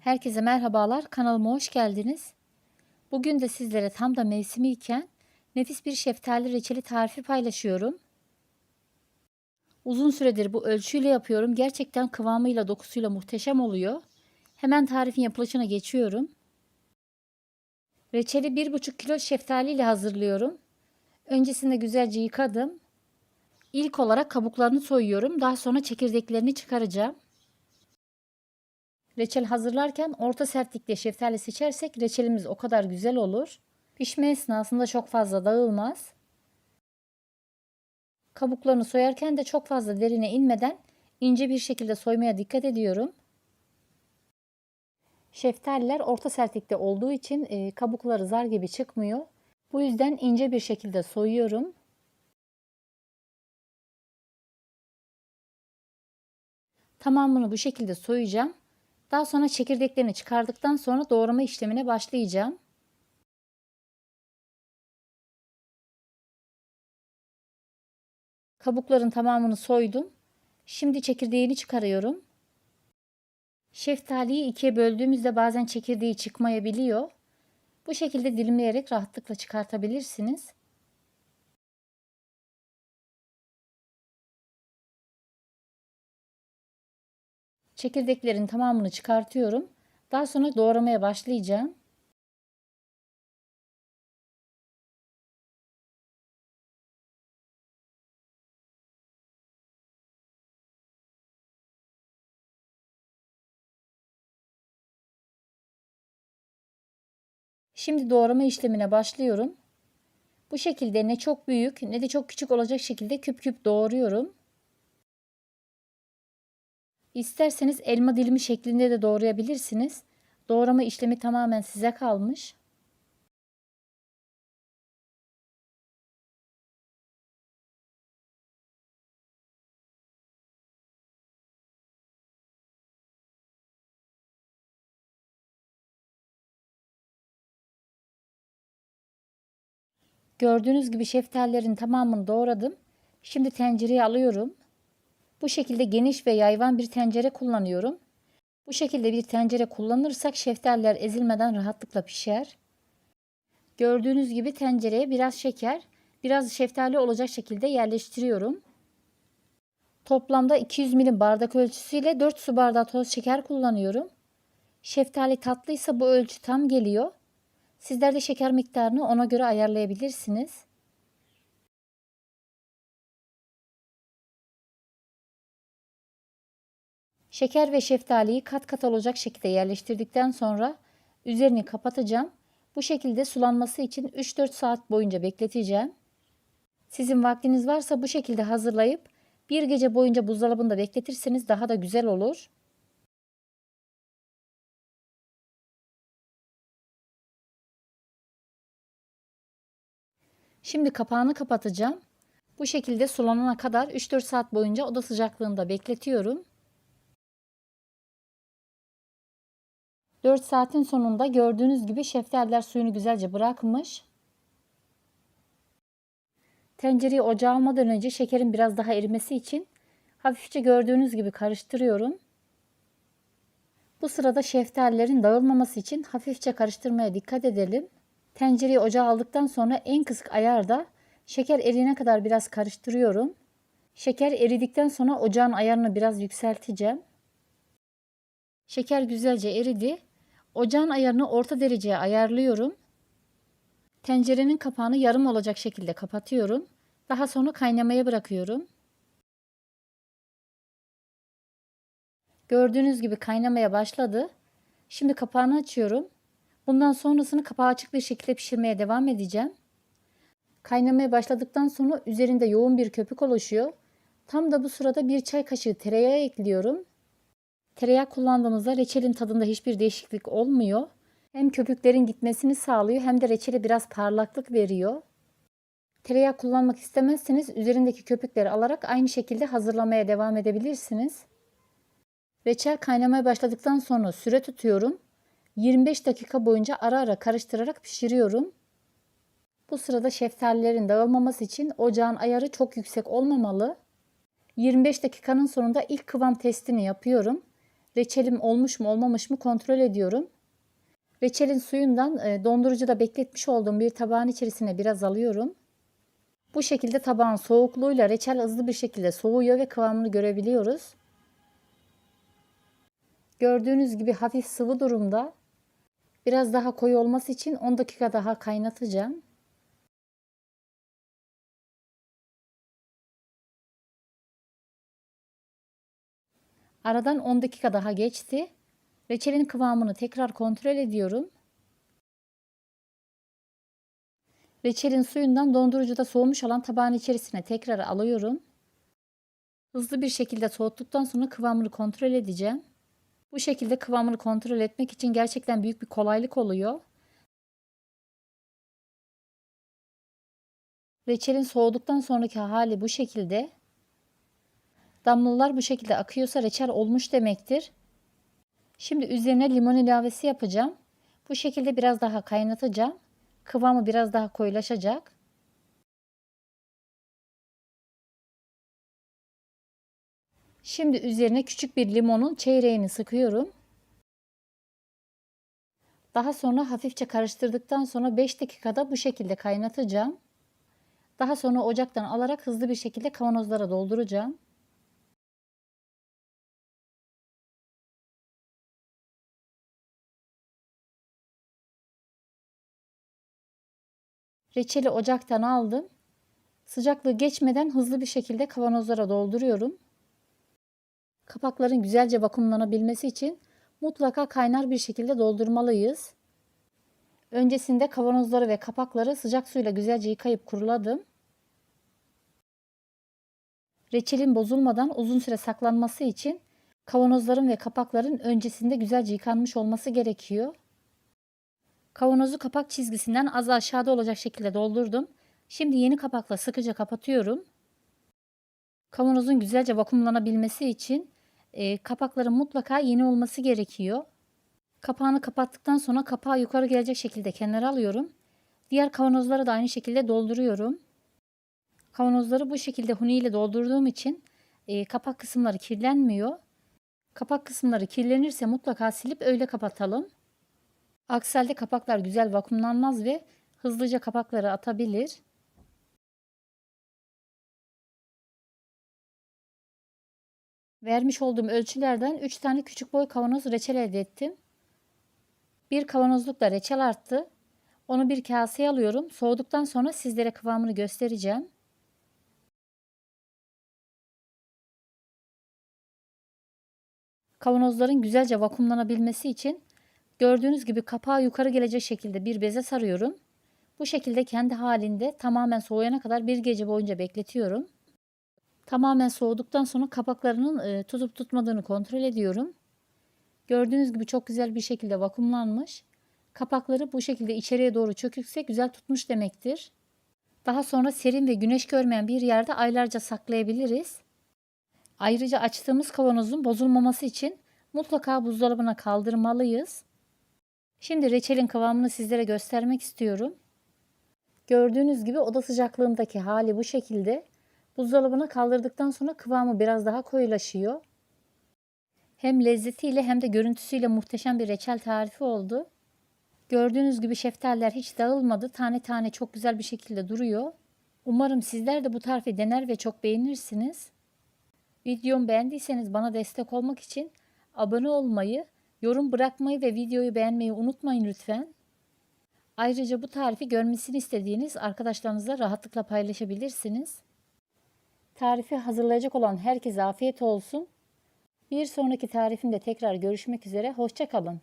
Herkese merhabalar. Kanalıma hoş geldiniz. Bugün de sizlere tam da mevsimi iken nefis bir şeftali reçeli tarifi paylaşıyorum. Uzun süredir bu ölçüyle yapıyorum. Gerçekten kıvamıyla dokusuyla muhteşem oluyor. Hemen tarifin yapılışına geçiyorum. Reçeli 1,5 kilo şeftali ile hazırlıyorum. Öncesinde güzelce yıkadım. İlk olarak kabuklarını soyuyorum. Daha sonra çekirdeklerini çıkaracağım. Reçel hazırlarken orta sertlikte şeftali seçersek reçelimiz o kadar güzel olur. Pişme esnasında çok fazla dağılmaz. Kabuklarını soyarken de çok fazla derine inmeden ince bir şekilde soymaya dikkat ediyorum. Şeftaliler orta sertlikte olduğu için e, kabukları zar gibi çıkmıyor. Bu yüzden ince bir şekilde soyuyorum. Tamamını bu şekilde soyacağım. Daha sonra çekirdeklerini çıkardıktan sonra doğrama işlemine başlayacağım. Kabukların tamamını soydum. Şimdi çekirdeğini çıkarıyorum. Şeftaliyi ikiye böldüğümüzde bazen çekirdeği çıkmayabiliyor. Bu şekilde dilimleyerek rahatlıkla çıkartabilirsiniz. Çekirdeklerin tamamını çıkartıyorum. Daha sonra doğramaya başlayacağım. Şimdi doğrama işlemine başlıyorum. Bu şekilde ne çok büyük ne de çok küçük olacak şekilde küp küp doğruyorum. İsterseniz elma dilimi şeklinde de doğrayabilirsiniz. Doğrama işlemi tamamen size kalmış. Gördüğünüz gibi şeftalilerin tamamını doğradım. Şimdi tencereye alıyorum. Bu şekilde geniş ve yayvan bir tencere kullanıyorum. Bu şekilde bir tencere kullanırsak şeftaliler ezilmeden rahatlıkla pişer. Gördüğünüz gibi tencereye biraz şeker, biraz şeftali olacak şekilde yerleştiriyorum. Toplamda 200 milim bardak ölçüsüyle 4 su bardağı toz şeker kullanıyorum. Şeftali tatlıysa bu ölçü tam geliyor. Sizler de şeker miktarını ona göre ayarlayabilirsiniz. Şeker ve şeftaliyi kat kat olacak şekilde yerleştirdikten sonra üzerini kapatacağım. Bu şekilde sulanması için 3-4 saat boyunca bekleteceğim. Sizin vaktiniz varsa bu şekilde hazırlayıp bir gece boyunca buzdolabında bekletirseniz daha da güzel olur. Şimdi kapağını kapatacağım. Bu şekilde sulanana kadar 3-4 saat boyunca oda sıcaklığında bekletiyorum. 4 saatin sonunda gördüğünüz gibi şeftaliler suyunu güzelce bırakmış. Tencereyi ocağa almadan önce şekerin biraz daha erimesi için hafifçe gördüğünüz gibi karıştırıyorum. Bu sırada şeftalilerin dağılmaması için hafifçe karıştırmaya dikkat edelim. Tencereyi ocağa aldıktan sonra en kısık ayarda şeker eriyene kadar biraz karıştırıyorum. Şeker eridikten sonra ocağın ayarını biraz yükselteceğim. Şeker güzelce eridi. Ocağın ayarını orta dereceye ayarlıyorum. Tencerenin kapağını yarım olacak şekilde kapatıyorum. Daha sonra kaynamaya bırakıyorum. Gördüğünüz gibi kaynamaya başladı. Şimdi kapağını açıyorum. Bundan sonrasını kapağı açık bir şekilde pişirmeye devam edeceğim. Kaynamaya başladıktan sonra üzerinde yoğun bir köpük oluşuyor. Tam da bu sırada bir çay kaşığı tereyağı ekliyorum. Tereyağı kullandığımızda reçelin tadında hiçbir değişiklik olmuyor. Hem köpüklerin gitmesini sağlıyor hem de reçele biraz parlaklık veriyor. Tereyağı kullanmak istemezseniz üzerindeki köpükleri alarak aynı şekilde hazırlamaya devam edebilirsiniz. Reçel kaynamaya başladıktan sonra süre tutuyorum. 25 dakika boyunca ara ara karıştırarak pişiriyorum. Bu sırada şeftalilerin dağılmaması için ocağın ayarı çok yüksek olmamalı. 25 dakikanın sonunda ilk kıvam testini yapıyorum. Reçelim olmuş mu olmamış mı kontrol ediyorum. Reçelin suyundan e, dondurucuda bekletmiş olduğum bir tabağın içerisine biraz alıyorum. Bu şekilde tabağın soğukluğuyla reçel hızlı bir şekilde soğuyor ve kıvamını görebiliyoruz. Gördüğünüz gibi hafif sıvı durumda. Biraz daha koyu olması için 10 dakika daha kaynatacağım. Aradan 10 dakika daha geçti. Reçelin kıvamını tekrar kontrol ediyorum. Reçelin suyundan dondurucuda soğumuş olan tabağın içerisine tekrar alıyorum. Hızlı bir şekilde soğuttuktan sonra kıvamını kontrol edeceğim. Bu şekilde kıvamını kontrol etmek için gerçekten büyük bir kolaylık oluyor. Reçelin soğuduktan sonraki hali bu şekilde. Damlalar bu şekilde akıyorsa reçel olmuş demektir. Şimdi üzerine limon ilavesi yapacağım. Bu şekilde biraz daha kaynatacağım. Kıvamı biraz daha koyulaşacak. Şimdi üzerine küçük bir limonun çeyreğini sıkıyorum. Daha sonra hafifçe karıştırdıktan sonra 5 dakikada bu şekilde kaynatacağım. Daha sonra ocaktan alarak hızlı bir şekilde kavanozlara dolduracağım. Reçeli ocaktan aldım. Sıcaklığı geçmeden hızlı bir şekilde kavanozlara dolduruyorum. Kapakların güzelce vakumlanabilmesi için mutlaka kaynar bir şekilde doldurmalıyız. Öncesinde kavanozları ve kapakları sıcak suyla güzelce yıkayıp kuruladım. Reçelin bozulmadan uzun süre saklanması için kavanozların ve kapakların öncesinde güzelce yıkanmış olması gerekiyor. Kavanozu kapak çizgisinden az aşağıda olacak şekilde doldurdum. Şimdi yeni kapakla sıkıca kapatıyorum. Kavanozun güzelce vakumlanabilmesi için e, kapakların mutlaka yeni olması gerekiyor. Kapağını kapattıktan sonra kapağı yukarı gelecek şekilde kenara alıyorum. Diğer kavanozları da aynı şekilde dolduruyorum. Kavanozları bu şekilde huni ile doldurduğum için e, kapak kısımları kirlenmiyor. Kapak kısımları kirlenirse mutlaka silip öyle kapatalım. Aksi halde kapaklar güzel vakumlanmaz ve hızlıca kapakları atabilir. Vermiş olduğum ölçülerden 3 tane küçük boy kavanoz reçel elde ettim. Bir kavanozlukla reçel arttı. Onu bir kaseye alıyorum. Soğuduktan sonra sizlere kıvamını göstereceğim. Kavanozların güzelce vakumlanabilmesi için gördüğünüz gibi kapağı yukarı gelecek şekilde bir beze sarıyorum. Bu şekilde kendi halinde tamamen soğuyana kadar bir gece boyunca bekletiyorum. Tamamen soğuduktan sonra kapaklarının e, tutup tutmadığını kontrol ediyorum. Gördüğünüz gibi çok güzel bir şekilde vakumlanmış. Kapakları bu şekilde içeriye doğru çökükse güzel tutmuş demektir. Daha sonra serin ve güneş görmeyen bir yerde aylarca saklayabiliriz. Ayrıca açtığımız kavanozun bozulmaması için mutlaka buzdolabına kaldırmalıyız. Şimdi reçelin kıvamını sizlere göstermek istiyorum. Gördüğünüz gibi oda sıcaklığındaki hali bu şekilde. Buzdolabına kaldırdıktan sonra kıvamı biraz daha koyulaşıyor. Hem lezzetiyle hem de görüntüsüyle muhteşem bir reçel tarifi oldu. Gördüğünüz gibi şeftaliler hiç dağılmadı. Tane tane çok güzel bir şekilde duruyor. Umarım sizler de bu tarifi dener ve çok beğenirsiniz. Videomu beğendiyseniz bana destek olmak için abone olmayı, yorum bırakmayı ve videoyu beğenmeyi unutmayın lütfen. Ayrıca bu tarifi görmesini istediğiniz arkadaşlarınızla rahatlıkla paylaşabilirsiniz. Tarifi hazırlayacak olan herkese afiyet olsun. Bir sonraki tarifimde tekrar görüşmek üzere. Hoşçakalın.